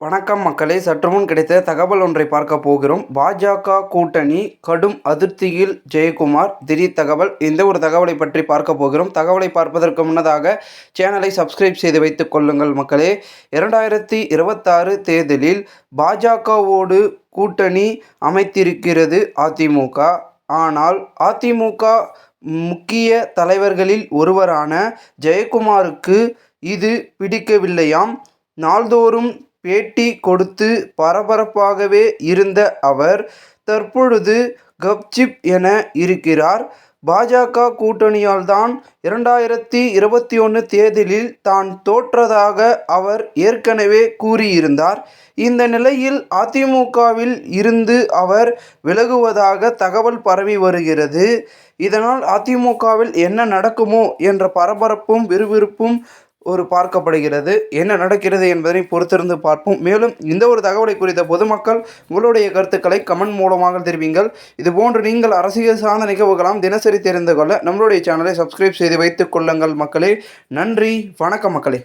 வணக்கம் மக்களே. சற்றுமுன் கிடைத்த தகவல் ஒன்றை பார்க்க போகிறோம். பாஜக கூட்டணி கடும் அதிருப்தியில் ஜெயக்குமார். திடீர் தகவல். இந்த ஒரு தகவலை பற்றி பார்க்க போகிறோம். தகவலை பார்ப்பதற்கு முன்னதாக சேனலை சப்ஸ்கிரைப் செய்து வைத்துக் கொள்ளுங்கள் மக்களே. இரண்டாயிரத்தி இருபத்தாறு தேர்தலில் பாஜகவோடு கூட்டணி அமைத்திருக்கிறது அதிமுக. ஆனால் அதிமுக முக்கிய தலைவர்களில் ஒருவரான ஜெயக்குமாருக்கு இது பிடிக்கவில்லையாம். நாள்தோறும் பேட்டி கொடுத்து பரபரப்பாகவே இருந்த அவர் தற்பொழுது கப்சிப் என இருக்கிறார். பாஜக கூட்டணியால் தான் இரண்டாயிரத்தி இருபத்தி ஒன்று தேர்தலில் தான் தோற்றதாக அவர் ஏற்கனவே கூறியிருந்தார். இந்த நிலையில் அதிமுகவில் இருந்து அவர் விலகுவதாக தகவல் பரவி வருகிறது. இதனால் அதிமுகவில் என்ன நடக்குமோ என்ற பரபரப்பும் விறுவிறுப்பும் ஒரு பார்க்கப்படுகிறது. என்ன நடக்கிறது என்பதனை பொறுத்திருந்து பார்ப்போம். மேலும் இந்த ஒரு தகவலை குறித்த பொதுமக்கள் உங்களுடைய கருத்துக்களை கமெண்ட் மூலமாக தெரிவிங்கள். இதுபோன்று நீங்கள் அரசியல் சார்ந்த நிகழ்வுகளாம் தினசரி தெரிந்து கொள்ள நம்மளுடைய சேனலை சப்ஸ்கிரைப் செய்து வைத்துக் கொள்ளுங்கள் மக்களே. நன்றி. வணக்கம் மக்களே.